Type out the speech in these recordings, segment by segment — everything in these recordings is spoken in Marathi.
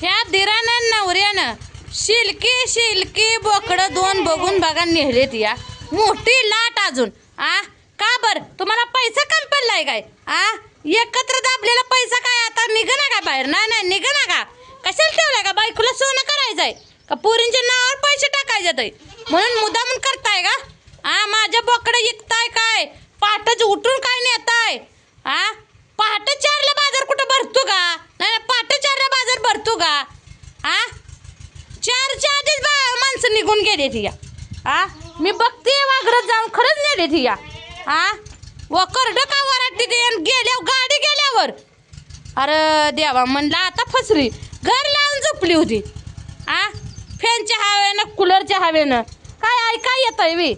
ह्या दिरानं नवऱ्यानं शिलकी शिलकी बोकडं दोन बघून बघा नेहलेत या. मोठी लाट अजून. आ का बर? तुम्हाला पैसा कम पडलाय काय? आ एकत्र दाबलेला पैसा काय आता? निघना का बाहेर? नाही नाही निघना का? कशाला ठेवलाय का बायकोला सोनं करायचंय. का पोरींच्या नावावर पैसे टाकायचे म्हणून मुद्दामून करताय का? आ माझ्या बोकडं विकताय काय? पहाटच उठून काय नेताय? आ पहाटे चारला बाजार कुठं भरतो का? नाही नाही, पहाटे बाजार भरतो का? आ? चारच्या आधीच बा माणसं निघून गेले ती. या आ? मी बघते वाघरत जाऊन खरंच नेले ती या. आ? व करड का वराटली ते? आणि गेल्यावर गाडी गेल्यावर. अरे देवा म्हणलं आता फसली. घर लावून झोपली होती. आ? फॅनच्या हवेनं कूलरच्या हवेनं. काय ऐका येत आहे मी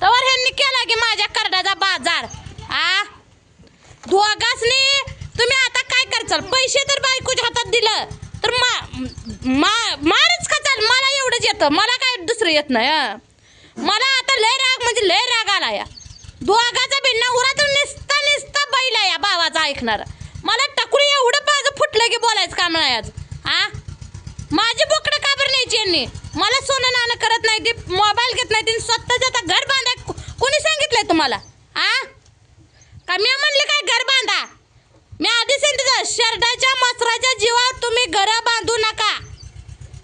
तर ह्यांनी केला की माझ्या करडाचा बाजार. आ? दोघांनी तुम्ही करचाल पैसे तर बायकोच्या हातात दिलं. तर मा मा- मारच का चाल. मला एवढंच येतं. मला काय दुसरं येत नाही मला आता लय राग म्हणजे लय राग आला या दोघाचा भिन्न उरातून निसता निसता बैल आहे या भावाचा ऐकणार. मला टकुरी एवढं पाज फुटलं की बोलायचं काम नाही आज. आ? माझी बोकडं का बरं न्यायची यांनी? मला सोनं नाणं करत नाही ती मोबाईल घेत नाही ते स्वतःच आता घर बांधा कोणी सांगितलंय तुम्हाला? आ? का मी म्हणले काय घर बांधा? मी आधी सांगितलं शर्टाच्या मसराच्या जीवावर तुम्ही घरं बांधू नका.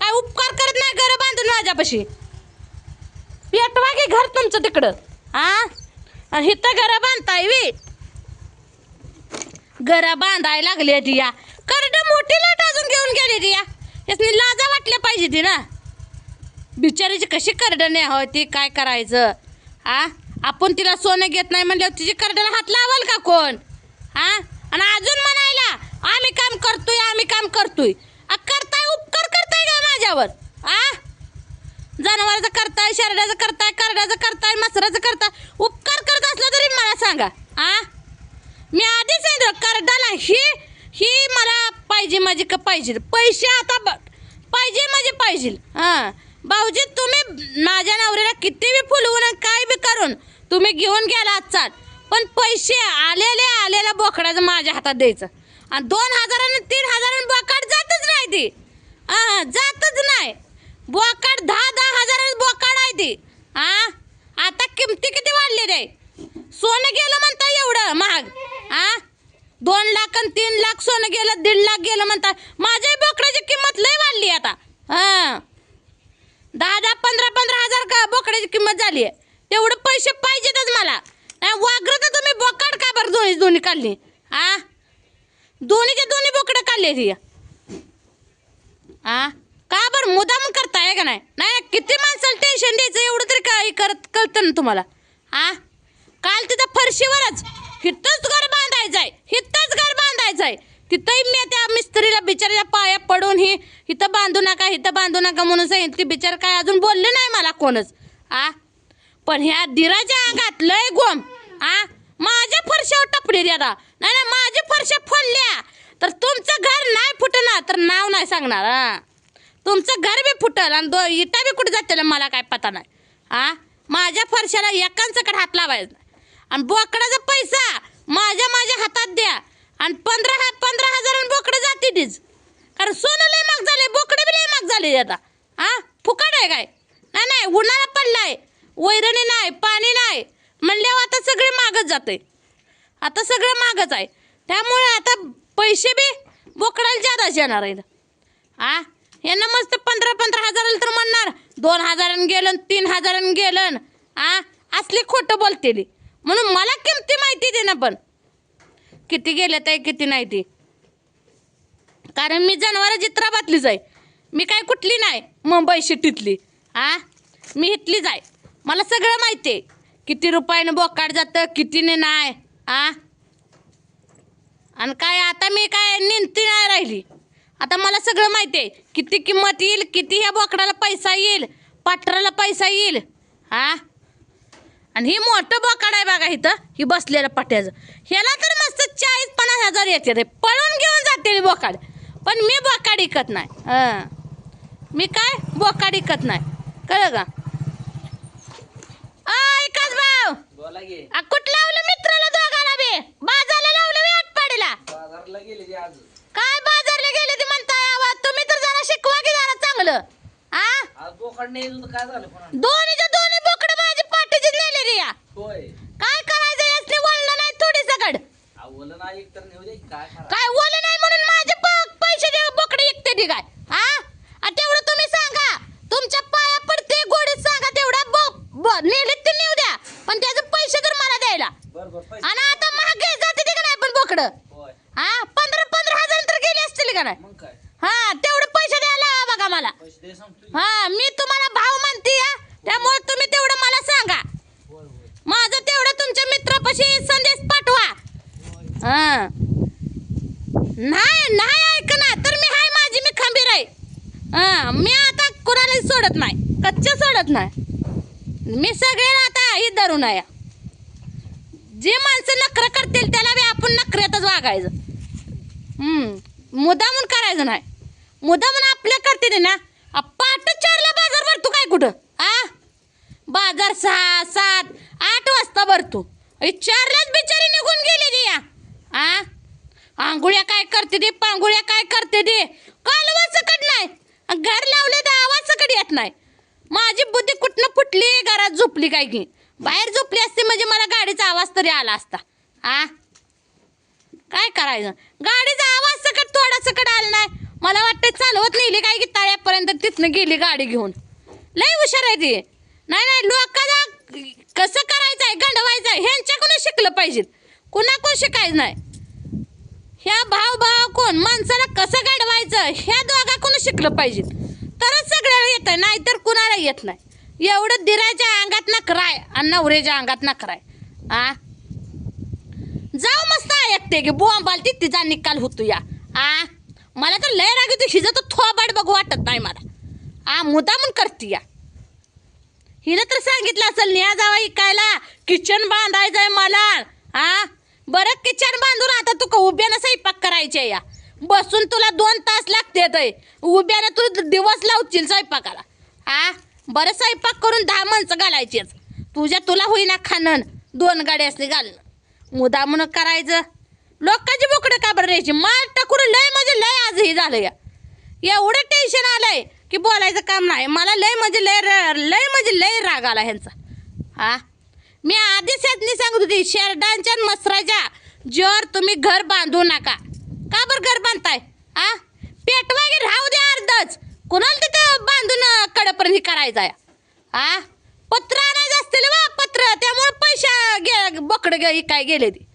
काय उपकार करत नाही घरं बांधून माझ्यापाशी? पेटवा की घर तुमचं तिकडं. आ? आणि इथं घर बांधताय वी. घरं बांधाय लागली ती या करड मोठी लाट अजून घेऊन गेली ती या यासनी लाजा वाटल्या पाहिजे ती ना. बिचारीची कशी करडं नाही ती काय करायचं? आ? आपण तिला सोनं घेत नाही म्हणल्यावर तिची करड्याला हात लावाल का कोण? हा आणि अजून म्हणायला आम्ही काम करतोय आम्ही काम करतोय. करताय उपकार करताय का माझ्यावर? आ? जनावराचं करताय शरडाचं करताय करड्याचं करताय मसराचं करताय. उपकार करत असलं तरी मला सांगा. आ? मी आधीच सांगितलं करडाला ही ही मला पाहिजे माझी का पाहिजे? पैसे आता ब- पाहिजे माझे पाहिजे. हां भाऊजी तुम्ही माझ्या नवऱ्याला किती बी फुलवून काय बी करून तुम्ही घेऊन गेला आजचा. पण पैसे आलेले आलेल्या बोकडाचं माझ्या हातात द्यायचं. आणि दोन हजारानं तीन हजारानं बोकाड जातच नाही ती. हां जातच नाही. बोकाड दहा दहा हजारानं बोकाड आहे ती. आ आता किमती किती वाढलेली रे? सोनं गेलं म्हणता एवढं महाग. आ दोन लाख आणि तीन लाख सोनं गेलं दीड लाख गेलं म्हणता. माझ्याही बोकडाची किंमत लय वाढली आता. हा. दहा दहा पंधरा पंधरा हजार का बोकड्याची किंमत झाली आहे तेवढं पैसे पाहिजेतच मला नाही वाघरं तर तुम्ही बोकाड का बरं दोन्ही दोन्ही काढली आ? दोन्हीचे दोन्ही बोकडं काढले ती? आ? का बरं मुदाम करताय का नाही? नाही किती माणसाला टेन्शन द्यायचं? एवढं तरी काय करत कळतं ना तुम्हाला. आ? काल तिथं फरशीवरच हिथंच घर बांधायचंय हिथंच घर बांधायचं आहे तिथंही मी त्या मिस्त्रीला बिचाराच्या पाया पडून ही इथं बांधू नका इथं बांधू नका म्हणून सांगितलं. ती बिचार काय अजून बोलले नाही मला कोणच. आ? पण ह्या दिराच्या अंगात लय गोम. आ? माझ्या फरशावर टपडी द्या नाही ना माझ्या फरशा फोडल्या. तर तुमचं घर नाही फुटणार. तर नाव नाही सांगणार हा. तुमचं घर बी फुटल आणि दो इटा बी कुठे जातील मला काय पता नाही. हा? माझ्या फरशाला एकांचकडे हात लावायचा आणि बोकडाचा पैसा माझ्या माझ्या हातात द्या. आणि पंधरा हा पंधरा हजारानं बोकडं जाते तीच. कारण सोनं लय महाग झाले बोकडे बी लय महाग झाले आता. हा? फुकट आहे काय? नाही नाही उन्हाळा पडलाय. वैरणी नाही पाणी नाही. म्हणल्यावर आता सगळे मागच जाते आता सगळं मागच आहे. त्यामुळे आता पैसे बी बोकडाला जादाच येणार आहेत. आ? यांना मस्त पंधरा पंधरा हजाराला तर म्हणणार दोन हजारानं गेलं तीन हजारानं गेलं आ? असली खोटं बोलतेली. म्हणून मला किमती माहिती दे ना पण. किती गेले ते किती नाही ती. कारण मी जनावर चित्राबातलीच आहे. मी काय कुठली नाही मुंबई सिटीतली. आ? मी इथलीच आहे. मला सगळं माहिती आहे. किती रुपयानं बोकाड जातं कितीने नाही आ? आणि काय आता मी काय निंती नाही राहिली. आता मला सगळं माहिती आहे किती किंमत येईल किती ह्या बोकडाला पैसा येईल पाटराला पैसा येईल हा आणि ही मोठं बोकाड आहे बघा इथं ही बसलेलं पट्याचं. ह्याला तर मस्त चाळीस पन्नास हजार येते रे पळून घेऊन जाते बोकाड. पण मी बोकाड इकत नाही मी काय बोकाड इकत नाही कळलं का? भाऊ. बोला की. आ, कुठं लावलं मित्राला दोघाला बे? बाजारला लावलं बे आटपाडीला? बाजारला गेले ते आज. काय बाजारला गेले ते म्हणताय? आवा तुम्ही तर झालं आ? आज बोकड नाही येत होतं, काय झालं पण दोन्हीच्या दोन्ही बोकडं माझी पाठीची नेले रे या. होय. काय करायचं यासने वळलं नाही थोडी सगड आवलं नाही एक तर नेऊ दे काय करा काय ओलं नाही म्हणून माझे प- पैसे दे बोकडे विकते ती काय आ आ, तेवढं तुम्ही सांगा तुमच्या पाया पडते गोडीत सांगा तेवढा बो- ब- नेले ते नेऊ द्या पण त्याचे पैसे तर मला द्यायला बर बर पैसे आणि आता महाग जाते ते का नाही पण बोकडं होय हा पंधरा पंधरा हजार तर गेले असतील का नाही मग काय हा तेवढे पैसे द्यायला बघा मला हा मी तुम्हाला भाव म्हणते त्यामुळे तुम्ही तेवढं मला सांगा. माझं तेवढं तुमच्या मित्रापाशी संदेश पाठवा. हा. नाही नाही ऐकणार. तर मी हाय माझी मी खंबीर आहे. हा मी आता कुणालाही सोडत नाही. कच्चे सोडत नाही. मी सगळ्याला आता ही धरून आहे. जे माणसं नखरं करतील त्याला बी आपण नखऱ्यातच वागायचं. मुद्दामून करायचं नाही. मुद्दामून आपल्या करते ना. आ, चारला बाजार भरतो काय कुठं? आ? बाजार सहा सात आठ वाजता भरतो. चारलाच बिचारी निघून गेली ती या. आ? आंघोळ्या काय करते दे पांघोळ्या काय करते दे कालवा सकट नाही. घर लावले तर आवाज सकट येत नाही. माझी बुद्धी कुठनं फुटली घरात झोपली काय की? बाहेर झोपली असते म्हणजे मला गाडीचा आवाज तरी आला असता. आ? काय करायचं? गाडीचा आवाज सकट थोडा सकट आला नाही. मला वाटतं चालवत नेली काय की तळ्यापर्यंत तिथनं गेली गाडी घेऊन. लय हुशार आहे ती. नाही नाही लोकांना कसं करायचं आहे गंडवायचं आहे ह्यांच्याकडून शिकलं पाहिजे. कुणाकडून शिकायचं नाही. ह्या भाव भाव कोण? माणसाला कसं गाडवायचं ह्या दोघाकडून शिकलं पाहिजे. तरच सगळ्याला येत आहे नाहीतर कुणाला येत नाही. एवढं दिराच्या अंगात ना कराय आणि नवऱ्याच्या अंगात ना कराय आ? जाऊ मस्त ऐकते की बोंबाल तिचा निकाल होतो या. आ? मला तर लय राग येतो हिचं तर थोबाट बघू वाटत नाही मला. आ मुदामून करते या. हिनं तर सांगितलं असेल न्या जावा इकायला. किचन बांधायचंय मला. हा बरं किचन बांधून आता तू उभ्यानं स्वयंपाक करायचे या. बसून तुला दोन तास लागते उभ्यानं तू दिवस लावशील स्वयंपाकाला. हा बरं स्वयंपाक करून दहा माणसं घालायचीच. तुझ्या तुला होईना खाणं. दोन गाड्या असली घालणं. मुदा म्हणून करायचं. लोकांची बोकडं का बरं द्यायची मार टाकून लय म्हणजे लय आजही झालं या. एवढं टेन्शन आलंय की बोलायचं काम नाही. मला लय म्हणजे लय र- लय म्हणजे लय राग आला ह्यांचा. हा? मी आधीच यातनी सांगत होती शेरडांच्या मसराच्या जर तुम्ही घर बांधू नका. का बरं घर बांधताय? हा पेटवा की राहू द्या अर्धच. कुणाला तिथं बांधून कडपर्यंत हे करायचं आहे? हा पत्र आणायचं असतील बा पत्र. त्यामुळे पैसे गे बोकडं गे काय गेले ती.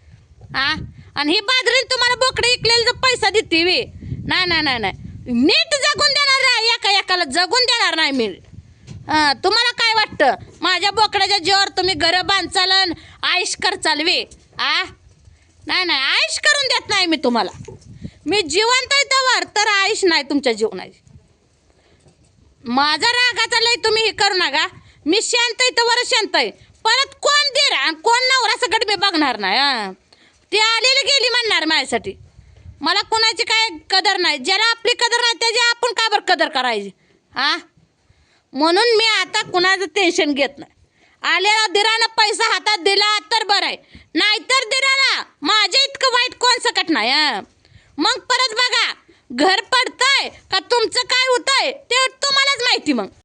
हा आणि ही बाजरीन तुम्हाला बोकडे इकलेलं पैसा देते वे नाही नाही नाही नाही. नीट जगून देणार नाही एका एकाला जगून देणार नाही मी. तुम्हाला काय वाटतं? माझ्या बोकड्याच्या जीवावर तुम्ही घर बांधचाल आयुष कर वे आ? नाही नाही आयुष करून देत नाही मी तुम्हाला. मी जिवंत आहे तर तर आयुष नाही तुमच्या जीवनाची माझा रागाचा लय तुम्ही हे करू नका. मी शांत आहे तर वर शांत आहे. परत कोण दे आणि कोण नवरा सगळं मी बघणार नाही ती आलेली गेली म्हणणार माझ्यासाठी. मला कोणाची काय कदर नाही. ज्याला आपली कदर नाही त्याची आपण का बरं कदर करायची? हा? म्हणून मी आता कुणाचं टेन्शन घेत नाही. आलेला दिरानं पैसा हातात दिला तर बरं आहे. नाहीतर दिराला माझ्या इतकं वाईट कोण सकट नाही मग परत बघा घर पडतंय का तुमचं काय होतंय ते तुम्हालाच माहिती मग.